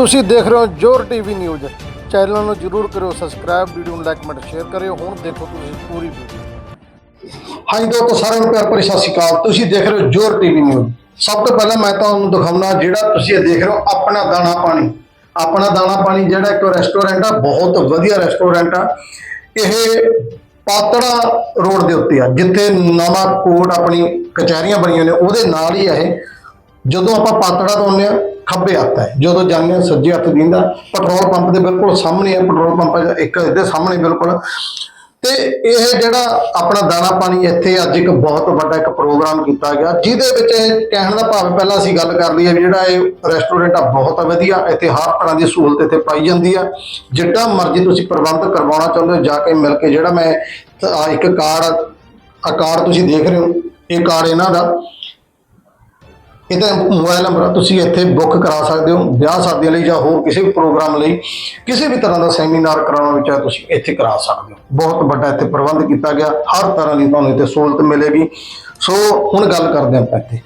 ਤੁਸੀਂ ਦੇਖ ਰਹੇ ਹੋ ਜੋਰ ਟੀਵੀ ਨਿਊਜ਼। ਚੈਨਲ ਨੂੰ ਜਰੂਰ ਕਰਿਓ ਸਬਸਕ੍ਰਾਈਬ, ਵੀਡੀਓ ਨੂੰ ਲਾਈਕ, ਕਮੈਂਟ, ਸ਼ੇਅਰ ਕਰਿਓ। ਹੁਣ ਦੇਖੋ ਤੁਸੀਂ ਪੂਰੀ ਵੀਡੀਓ ਹਾਂਜੀ ਦੋਸਤੋ, ਸਾਰਿਆਂ ਨੂੰ ਪਿਆਰ ਭਰੀ ਸਤਿ ਸ਼੍ਰੀ ਅਕਾਲ। ਤੁਸੀਂ ਦੇਖ ਰਹੇ ਹੋ ਜੋਰ ਟੀਵੀ ਨਿਊਜ਼। ਸਭ ਤੋਂ ਪਹਿਲਾਂ ਮੈਂ ਤੁਹਾਨੂੰ ਦਿਖਾਉਣਾ ਜਿਹੜਾ ਤੁਸੀਂ ਇਹ ਦੇਖ ਰਹੇ ਹੋ, ਆਪਣਾ ਦਾਣਾ ਪਾਣੀ। ਆਪਣਾ ਦਾਣਾ ਪਾਣੀ ਜਿਹੜਾ ਇੱਕ ਰੈਸਟੋਰੈਂਟ ਆ, ਬਹੁਤ ਵਧੀਆ ਰੈਸਟੋਰੈਂਟ ਆ। ਇਹ ਪਾਤੜਾ ਰੋਡ ਦੇ ਉੱਤੇ ਆ, ਜਿੱਥੇ ਨਵਾਂ ਕੋਟ ਆਪਣੀ ਕਚਹਿਰੀਆਂ ਬਣੀਆਂ ਨੇ, ਉਹਦੇ ਨਾਲ ਹੀ ਆ ਇਹ। ਜਦੋਂ ਆਪਾਂ ਪਾਤੜਾ ਤੋਂ ਆਉਂਦੇ ਆ ਖੱਬੇ ਹੱਥ ਹੈ। ਜਦੋਂ ਜਾਂਦੇ ਹਾਂ ਸੱਜੇ ਹੱਥ ਦਿੰਦਾ, ਪੈਟਰੋਲ ਪੰਪ ਦੇ ਬਿਲਕੁਲ ਸਾਹਮਣੇ ਹੈ, ਪੈਟਰੋਲ ਪੰਪ ਇੱਕ ਇਹਦੇ ਸਾਹਮਣੇ ਬਿਲਕੁਲ। ਤੇ ਇਹ ਜਿਹੜਾ ਆਪਣਾ ਦਾਣਾ ਪਾਣੀ ਇੱਥੇ ਅੱਜ ਇੱਕ ਬਹੁਤ ਵੱਡਾ ਇੱਕ ਪ੍ਰੋਗਰਾਮ ਕੀਤਾ ਗਿਆ, ਜਿਹਦੇ ਵਿੱਚ ਇਹ ਕਹਿਣ ਦਾ ਭਾਵ ਪਹਿਲਾਂ ਅਸੀਂ ਗੱਲ ਕਰ ਲਈ ਹੈ ਜਿਹੜਾ ਇਹ ਰੈਸਟੋਰੈਂਟ ਆ, ਬਹੁਤ ਵਧੀਆ, ਇੱਥੇ ਹਰ ਤਰ੍ਹਾਂ ਦੀ ਸਹੂਲਤ ਇੱਥੇ ਪਾਈ ਜਾਂਦੀ ਆ। ਜਿੱਦਾਂ ਮਰਜ਼ੀ ਤੁਸੀਂ ਪ੍ਰਬੰਧ ਕਰਵਾਉਣਾ ਚਾਹੁੰਦੇ ਹੋ, ਜਾ ਕੇ ਮਿਲ ਕੇ ਜਿਹੜਾ ਮੈਂ ਇੱਕ ਕਾਰ ਆ ਤੁਸੀਂ ਦੇਖ ਰਹੇ ਹੋ, ਇਹ ਕਾਰ ਇਹਨਾਂ ਦਾ। ਇਹਦਾ ਮੋਬਾਈਲ ਨੰਬਰ ਤੁਸੀਂ ਇੱਥੇ ਬੁੱਕ ਕਰਾ ਸਕਦੇ ਹੋ, ਵਿਆਹ ਸ਼ਾਦੀਆਂ ਲਈ ਜਾਂ ਹੋਰ ਕਿਸੇ ਵੀ ਪ੍ਰੋਗਰਾਮ ਲਈ, ਕਿਸੇ ਵੀ ਤਰ੍ਹਾਂ ਦਾ ਸੈਮੀਨਾਰ ਕਰਾਉਣਾ ਵਿੱਚ ਤੁਸੀਂ ਇੱਥੇ ਕਰਾ ਸਕਦੇ ਹੋ। ਬਹੁਤ ਵੱਡਾ ਇੱਥੇ ਪ੍ਰਬੰਧ ਕੀਤਾ ਗਿਆ, ਹਰ ਤਰ੍ਹਾਂ ਦੀ ਤੁਹਾਨੂੰ ਇੱਥੇ ਸਹੂਲਤ ਮਿਲੇਗੀ। ਸੋ ਹੁਣ ਗੱਲ ਕਰਦੇ ਹਾਂ ਆਪਾਂ ਇੱਥੇ।